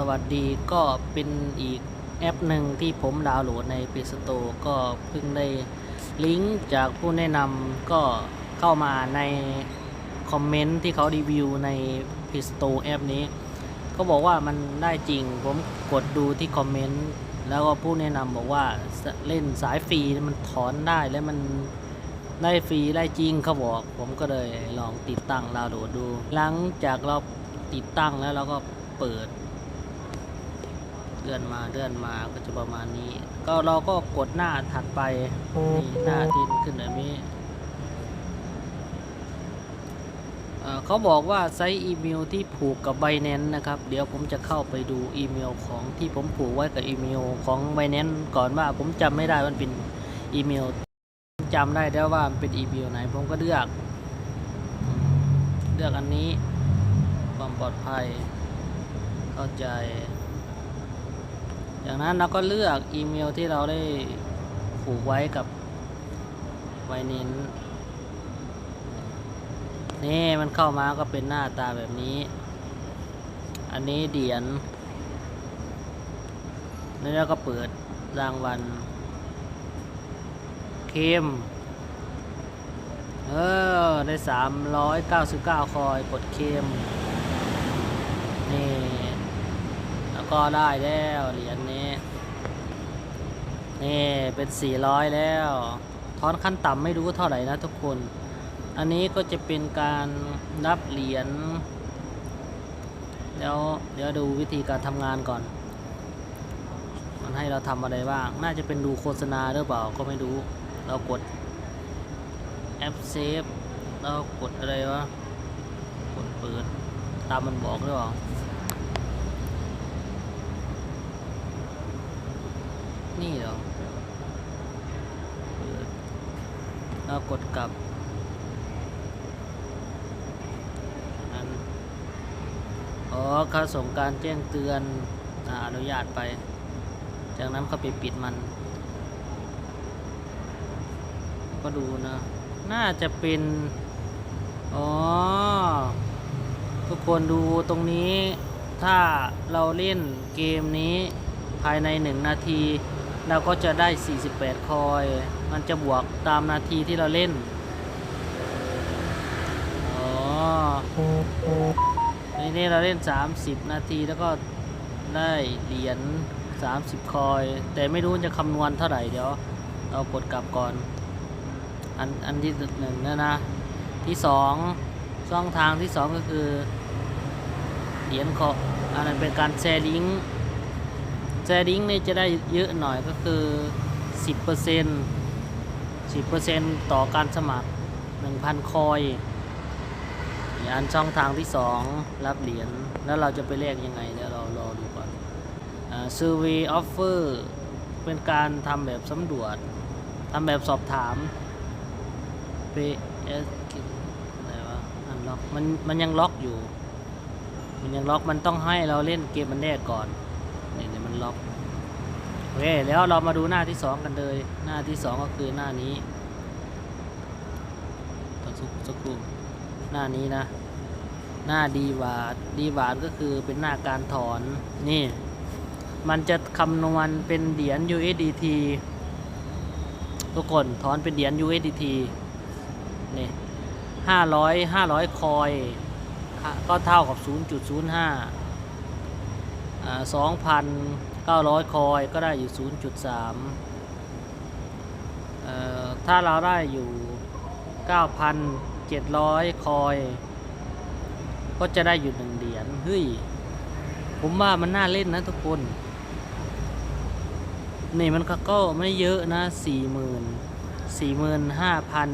สวัสดีก็เป็นอีกแอปหนึ่งที่ผมดาวน์โหลดใน Play Store ก็เพิ่งได้ลิงก์จากผู้แนะนำก็เข้ามาในคอมเมนต์ที่เขารีวิวใน Play Store แอปนี้เขาบอกว่ามันได้จริงผมกดดูที่คอมเมนต์แล้วก็ผู้แนะนำบอกว่าเล่นสายฟรีมันถอนได้และมันได้ฟรีได้จริงเขาบอกผมก็เลยลองติดตั้งดาวน์โหลดดู หลังจากเราติดตั้งแล้วเราก็เปิด ลื่อนมาเลื่อนมาก็จะประมาณนี้ ก็เราก็กดหน้าถัดไปนี่หน้าที่ขึ้นแบบนี้เอ่อเขาบอกว่าไซต์อีเมลที่ผูกกับ b บ n a n c e นะครับ เดี๋ยวผมจะเข้าไปดูอีเมลของที่ผมผูกไว้กับอีเมลของ b บ n a n c e ก่อนว่าผมจำไม่ได้ว่ามันเป็นอีเมลจำได้แล้วว่ามันเป็นอีเมลไหน ผมก็เลือกอืมเลือกอันนี้ความปลอดภัย เข้าใจ จากนั้นเราก็เลือกอีเมลที่เราได้ผูกไว้กับไวนินนี่มันเข้ามาก็เป็นหน้าตาแบบนี้ อันนี้เดียนแล้วก็เปิดรางวัลเข้มเออ ได้ 399 คอยกดเข้มนี่ แล้วก็ได้แล้วเหรียญ นี่เป็น 400 แล้วทอนขั้นต่ำไม่รู้เท่าไหร่นะทุกคน อันนี้ก็จะเป็นการรับเหรียญแล้วเดี๋ยวดูวิธีการทำงานก่อน มันให้เราทำอะไรบ้าง น่าจะเป็นดูโฆษณาหรือเปล่าก็ไม่รู้ เรากดแอปเซฟเรากดอะไรวะ กดเปิด ตามมันบอกหรือเปล่า นี่เหรอเปิดแล้วกดกลับอันอ๋อเขาส่งการแจ้งเตือนออนุญาตไป จากนั้นเขาไปปิดมัน ก็ดูนะ น่าจะเป็น อ๋อ ทุกคนดูตรงนี้ ถ้าเราเล่นเกมนี้ภายใน1นาที เราก็จะได้ 48 คอย มันจะบวกตามนาทีที่เราเล่น อ๋อในนี้เราเล่น 30 นาทีแล้วก็ได้เหรียญ 30 คอย แต่ไม่รู้จะคำนวณเท่าไหร่เดี๋ยวเรากดกลับก่อน อันอันที่หนึ่งนะนะ ที่สองช่องทางที่สองก็คือเหรียญขออันนั้นเป็นการแชร์ลิงก์ แชร์ลิงนี่จะได้เยอะหน่อยก็คือ 10% 10%ต่อการสมัคร 1,000 คอยอันช่องทางที่ 2 รับเหรียญแล้วเราจะไปแลกยังไงเดี๋ยวเรารอดูก่อนอ่า survey offer เป็นการทำแบบสำรวจทำแบบสอบถาม PS อะไรวะอันล็อกมันมันยังล็อกอยู่ มันยังล็อกมันต้องให้เราเล่นเกมมันแรกก่อน เนี่ยมันล็อกโอเคแล้วเรามาดูหน้าที่สองกันเลย หน้าที่สองก็คือหน้านี้ตอสักสักครู่หน้านี้นะ หน้าดีวาดดีวาดก็คือเป็นหน้าการถอนนี่ มันจะคำนวณเป็นเหรียญ USDT ทุกคนถอนเป็นเหรียญ USDT นี่ห้าร้อยห้าร้อยคอย ก็เท่ากับ 0.05 อ่าสองพันเก้าร้อยคอยก็ได้อยู่ 0.3 ถ้าเราได้อยู่ 9,700 คอย ก็จะได้อยู่หนึ่งเหรียญเฮ้ย ผมว่ามันน่าเล่นนะทุกคน นี่มันก็ไม่เยอะนะสี่หมื่นสี่หมื่นห้าพัน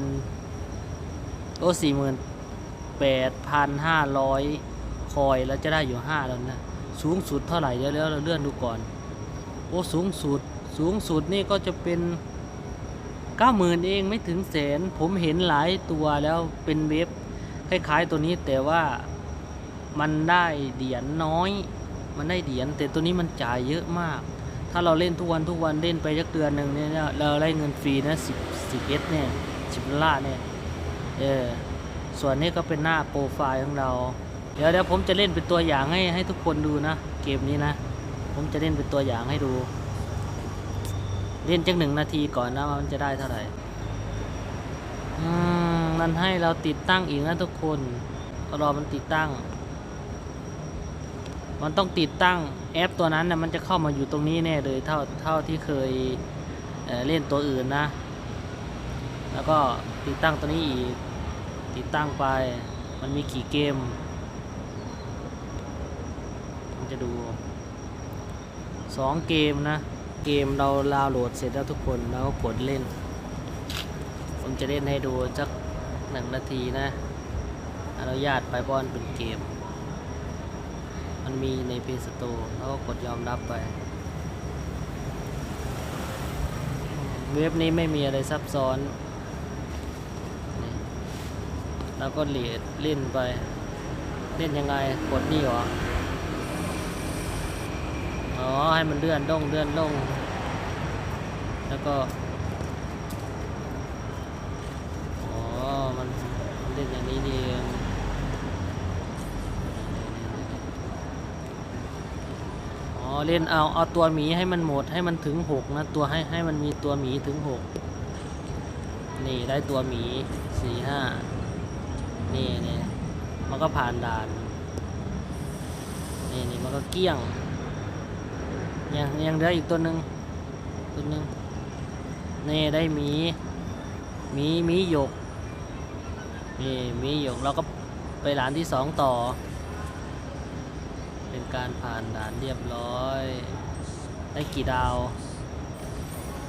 โอ้สี่หมื่นแปดพันห้าร้อยคอยแล้วจะได้อยู่ห้าแล้วนะ สูงสุดเท่าไหร่เดี๋ยวเดี๋ยวเราเลื่อนดูก่อน โอ้สูงสุดสูงสุดนี่ก็จะเป็นเก้าหมื่นเองไม่ถึงแสน ผมเห็นหลายตัวแล้วเป็นเว็บคล้ายๆตัวนี้แต่ว่ามันได้เหรียญน้อย มันได้เหรียญแต่ตัวนี้มันจ่ายเยอะมาก ถ้าเราเล่นทุกวันทุกวันเล่นไปสักเดือนหนึ่งเนี่ยเราได้เงินฟรีนะสิบสิบเอสเนี่ยสิบลลาร์เนี่ยเออส่วนนี้ก็เป็นหน้าโปรไฟล์ของเรา เดี๋ยวเดี๋ยวผมจะเล่นเป็นตัวอย่างให้ให้ทุกคนดูนะเกมนี้นะ ผมจะเล่นเป็นตัวอย่างให้ดู เล่นจักหนึ่งนาทีก่อนนะมันจะได้เท่าไหร่มันให้เราติดตั้งอีกนะทุกคนรอมันติดตั้ง มันต้องติดตั้งแอปตัวนั้นนะมันจะเข้ามาอยู่ตรงนี้แน่เลยเท่าเท่าที่เคยเเล่นตัวอื่นนะ แล้วก็ติดตั้งตัวนี้อีกติดตั้งไป มันมีกี่เกม ผมจะดูสองเกมนะ เกมเราดาวโหลดเสร็จแล้วทุกคนแล้วก็กดเล่น ผมจะเล่นให้ดูสักหนึ่งนาทีนะ อนุญาตไปบอนเป็นเกม มันมีใน Play Store แล้วก็กดยอมรับไป เว็บนี้ไม่มีอะไรซับซ้อนแล้วก็เลดเล่นไป เล่นยังไง กดนี่เหรอ อ๋อ ให้มันเลื่อนลงเลื่อนลง แล้วก็ อ๋อมันมันเล่นอย่างนี้นี่เองอ๋อ เล่นเอา เอาตัวหมีให้มันหมด ให้มันถึงหกนะ ตัวให้ให้มันมีตัวหมีถึงหก นี่ได้ตัวหมีสี่ห้า นี่นี่มันก็ผ่านด่าน นี่นี่มันก็เกลี้ยง ยังยังเหลืออีกตัวหนึ่งตัวหนึ่งนี่ได้หมีหมีหมีหยกนี่หมีหยกเราก็ไปด่านที่สองต่อ เป็นการผ่านด่านเรียบร้อย ได้กี่ดาว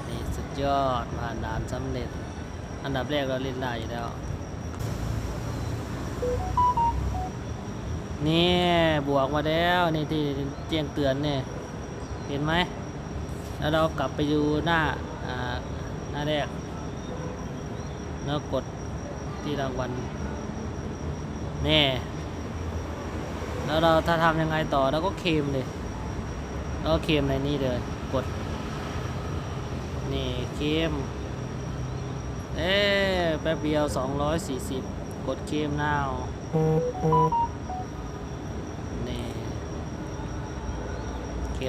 นี่สุดยอดผ่านด่านสำเร็จ อันดับแรกเราเล่นได้อยู่แล้วนี่บวกมาแล้วนี่ที่แจ้งเตือนเนี่ย เห็นไหม แล้วเรากลับไปดูหน้าหน้าแรก แล้วกดที่รางวัลนี่แล้วเราถ้าทำยังไงต่อเราก็เคมเลยแล้วก็เคมในนี้เลย กด นี่เคมเอ๊ะแป๊บเดียว 240 กดเคลม now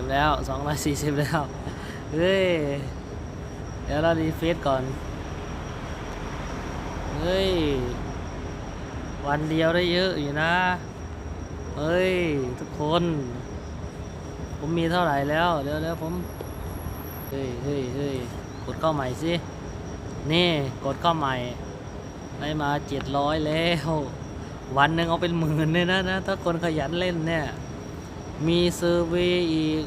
240 แล้ว 240 แล้ว เฮ้ย เดี๋ยวเรารีเฟซก่อน เฮ้ย วันเดียวได้เยอะอยู่นะ เฮ้ย ทุกคน ผมมีเท่าไหร่แล้ว เดี๋ยวเดี๋วผม เฮ้ยเฮ้ยเฮ้ยกดเข้าใหม่สิ นี่กดเข้าใหม่ ได้มา 700 แล้ว วันหนึ่งเอาเป็นหมื่นเลยนะนะ ถ้าคนขยันเล่นเนี่ย มีเซอร์เวย์อีก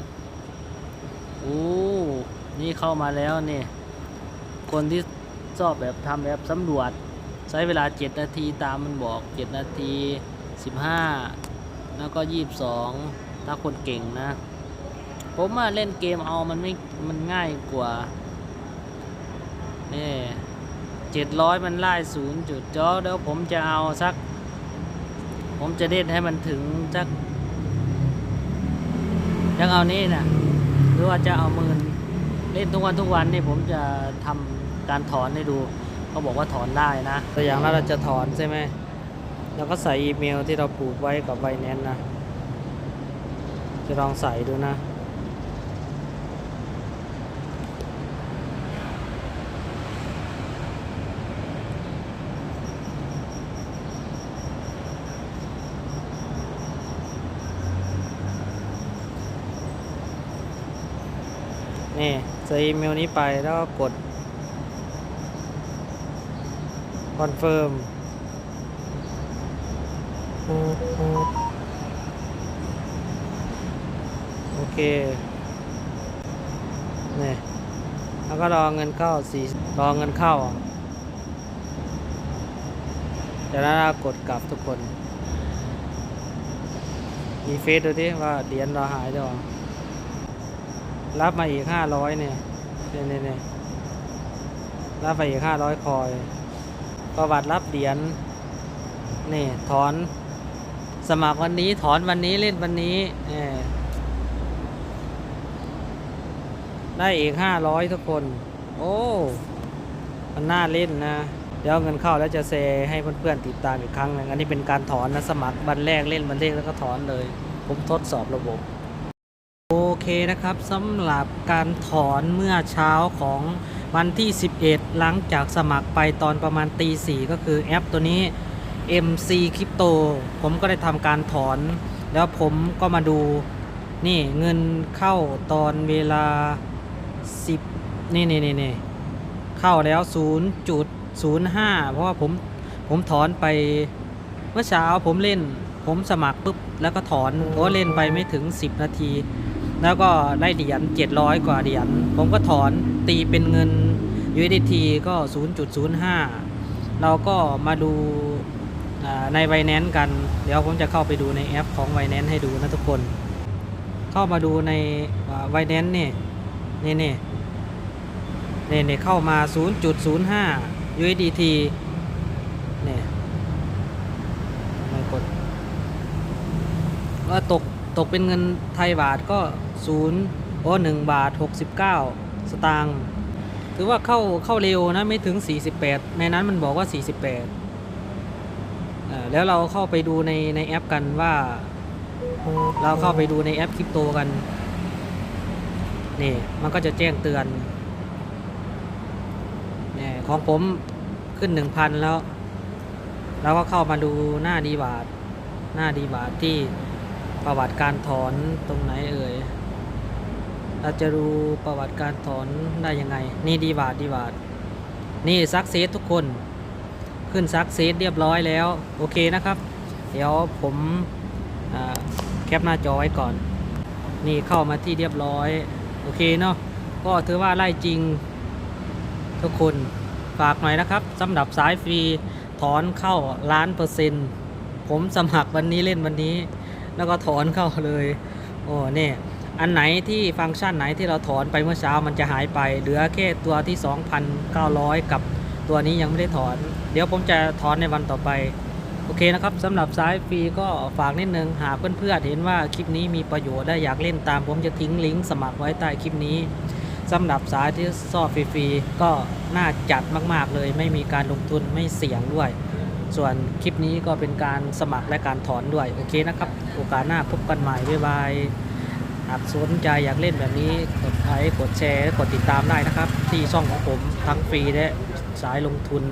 โอ้นี่เข้ามาแล้วเนี่ยคนที่ชอบแบบทำแบบสำรวจ ใช้เวลา 7 นาทีตามมันบอก 7 นาที 15 แล้วก็ 22 ถ้าคนเก่งนะ ผมมาเล่นเกมเอามันไม่ มันง่ายกว่านี่เจ็ดร้อยมันไล่ศูนย์จุดจ้อเดี๋ยวผมจะเอาสัก ผมจะเล่นให้มันถึงสัก ยังเอานี่นะหรือว่าจะเอามือเล่นทุกวันทุกวันนี่ผมจะทำการถอนให้ดูเขาบอกว่าถอนได้นะตัวอย่างแล้วเราจะถอนใช่ไหมเราก็ใส่อีเมลที่เราปลูกไว้กับไวแนนนะจะลองใส่ดูนะ นี่ ใส่อีเมลนี้ไปแล้วก็กดคอนเฟิร์มโอเคนี่แล้วก็รอเงินเข้าสี่รอเงินเข้าจากนั้นเรากดกลับทุกคนมีเฟซดูดิว่าเหรียญเราหายหรือเปล่า รับมาอีกห้าร้อยเนี่ยเนี่ยเนี่ยรับไปอีกห้าร้อยคอย ประวัติรับเหรียญนี่ถอน สมัครวันนี้ถอนวันนี้เล่นวันนี้เนี่ยได้อีกห้าร้อยทุกคน โอ้มันน่าเล่นนะเดี๋ยวเงินเข้าแล้วจะแชร์ให้เพื่อนๆติดตามอีกครั้งนึงอันนี้เป็นการถอนนะสมัครวันแรกเล่นวันแรกแล้วก็ถอนเลย ผมทดสอบระบบ โอเคนะครับสำหรับการถอนเมื่อเช้าของวันที่ 11 หลังจากสมัครไปตอนประมาณตีสี่ก็คือแอปตัวนี้ MC Crypto ผมก็ได้ทำการถอน แล้วผมก็มาดูนี่เงินเข้าตอนเวลา 10 นี่นี่นี่นี่เข้าแล้ว 0.05 เพราะว่าผมผมถอนไปเมื่อเช้าผมเล่น ผมสมัครปุ๊บแล้วก็ถอนเพราะเล่นไปไม่ถึง 10 นาที แล้วก็ได้เหรียญ700 กว่าเหรียญผมก็ถอนตีเป็นเงิน USDT ก็ 0.05 เราก็มาดูใน b บ n a n c e กัน เดี๋ยวผมจะเข้าไปดูในแอปของ b บ n a n c e ให้ดูนะทุกคน เข้ามาดูใน b บ n a n c e นี่นี่นี่นี่นี่เข้ามา 0.05 USDT เนี่ยมันกดก็ตกตกเป็นเงินไทยบาทก็ ศูนย์โอ้หนึ่งบาท 69 สตางค์ถือว่าเข้าเข้าเร็วนะไม่ถึง 48 ในนั้นมันบอกว่า 48 แล้วเราเข้าไปดูในในแอปกันว่า เราเข้าไปดูในแอปคริปโตกัน นี่ มันก็จะแจ้งเตือนเนี่ยของผมขึ้น 1,000 แล้วเราก็เข้ามาดูหน้าดีบาท หน้าดีบาทที่ประวัติการถอนตรงไหนเอ่ย เราจะดูประวัติการถอนได้ยังไง นี่ดีบาทดีบาทนี่ซักเซสทุกคน ขึ้นซักเซสเรียบร้อยแล้ว โอเคนะครับ เดี๋ยวผมแคปหน้าจอไว้ก่อน นี่เข้ามาที่เรียบร้อย โอเคเนาะก็ถือว่าไล่จริงทุกคนฝากหน่อยนะครับสำหรับสายฟรีถอนเข้าล้านเปอร์เซ็นต์ผมสมัครวันนี้เล่นวันนี้ แล้วก็ถอนเข้าเลย โอ้เนี่ย อันไหนที่ฟังก์ชันไหนที่เราถอนไปเมื่อเช้ามันจะหายไป เหลือแค่ตัวที่ 2,900 กับตัวนี้ยังไม่ได้ถอน เดี๋ยวผมจะถอนในวันต่อไป โอเคนะครับสำหรับสายฟรีก็ฝากนิดนึง หากเพื่อนๆเห็นว่าคลิปนี้มีประโยชน์และอยากเล่นตาม ผมจะทิ้งลิงก์สมัครไว้ใต้คลิปนี้สำหรับสายที่ซอฟฟรีๆก็น่าจัดมากๆเลย ไม่มีการลงทุนไม่เสี่ยงด้วย ส่วนคลิปนี้ก็เป็นการสมัครและการถอนด้วย โอเคนะครับ โอกาสหน้าพบกันใหม่ บ๊ายบาย หากสนใจอยากเล่นแบบนี้กดไลค์กดแชร์กดติดตามได้นะครับ ที่ช่องของผมทั้งฟรีและสายลงทุน